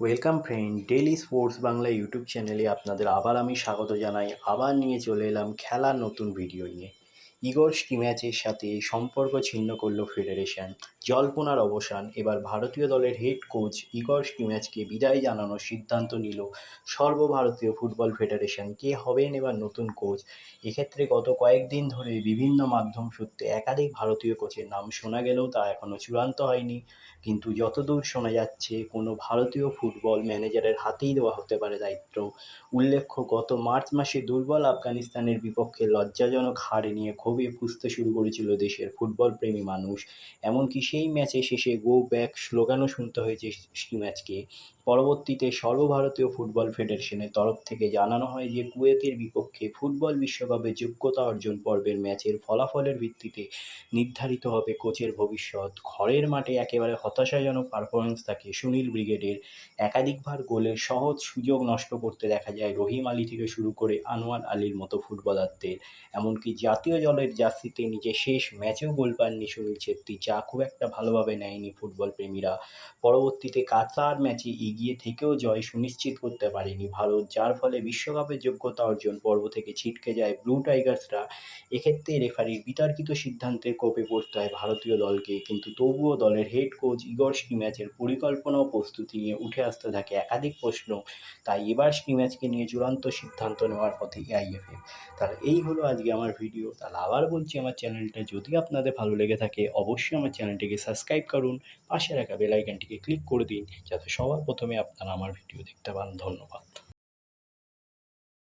Welcome friend daily sports Bangla YouTube চ্যানেলে আপনাদের আবার আমি স্বাগত জানাই। আবার নিয়ে চলে এলাম খেলার নতুন ভিডিও নিয়ে। ইগর স্টিম্যাচের সাথে সম্পর্ক ছিন্ন করল ফেডারেশন। জল্পনার অবসান, এবার ভারতীয় দলের হেড কোচ ইগর স্টিম্যাচকে বিদায় জানানোর সিদ্ধান্ত নিল সর্বভারতীয় ফুটবল ফেডারেশন। কে হবেন এবার নতুন কোচ এক্ষেত্রে গত কয়েকদিন ধরে বিভিন্ন মাধ্যম সূত্রে একাধিক ভারতীয় কোচের নাম শোনা গেলেও তা এখনও চূড়ান্ত হয়নি। কিন্তু যতদূর শোনা যাচ্ছে, কোনো ভারতীয় ফুটবল ম্যানেজারের হাতেই দেওয়া হতে পারে দায়িত্ব। উল্লেখ্য, গত মার্চ মাসে দুর্বল আফগানিস্তানের বিপক্ষে লজ্জাজনক হার নিয়ে ফুসতে শুরু করেছিল দেশের ফুটবল প্রেমী মানুষ। এমনকি সেই ম্যাচে শেষে গো ব্যাক স্লোগানও শুনতে হয়েছে সেই ম্যাচকে। পরবর্তীতে সর্বভারতীয় ফুটবল ফেডারেশনের তরফ থেকে জানানো হয় যে, কুয়েতের বিপক্ষে ফুটবল বিশ্বকাপে যোগ্যতা অর্জন পর্বের ম্যাচের ফলাফলের ভিত্তিতে নির্ধারিত হবে কোচের ভবিষ্যৎ। ঘরের মাঠে একেবারে হতাশাজনক পারফরমেন্স থাকে সুনীল ব্রিগেডের একাধিকবার গোলের সহজ সুযোগ নষ্ট করতে দেখা যায়। রহিম আলী থেকে শুরু করে আনোয়ার আলীর মতো ফুটবলারদের। এমনকি জাতীয় দলের জার্সিতে নিজের শেষ ম্যাচেও গোল পাননি সুনীল ছেত্রী যা খুব একটা ভালোভাবে নেয়নি ফুটবল প্রেমীরা। পরবর্তীতে কাতার ম্যাচে এগিয়ে থেকেও জয় সুনিশ্চিত করতে পারেনি ভারত, যার ফলে বিশ্বকাপের যোগ্যতা অর্জন পর্ব থেকে ছিটকে যায় ব্লু টাইগার্সরা। এক্ষেত্রে রেফারির বিতর্কিত সিদ্ধান্তের কোপে পড়তে হয় ভারতীয় দলকে, কিন্তু তবুও দলের হেড কোচ ইগর ম্যাচের পরিকল্পনা ও প্রস্তুতি নিয়ে উঠে আসতে থাকে একাধিক প্রশ্ন। তাই এবার ম্যাচকে নিয়ে চূড়ান্ত সিদ্ধান্ত নেওয়ার পথে আইএফএ তাহলে এই হলো আজকে আমার ভিডিও তাহলে আবার বলছি আমার চ্যানেলটা যদি আপনাদের ভালো লেগে থাকে, অবশ্যই আমার চ্যানেলটিকে সাবস্ক্রাইব করুন, পাশে রাখা বেলাইকানটিকে ক্লিক করে দিন, যাতে সবার প্রথমে আপনারা আমার ভিডিও দেখতে পান। ধন্যবাদ।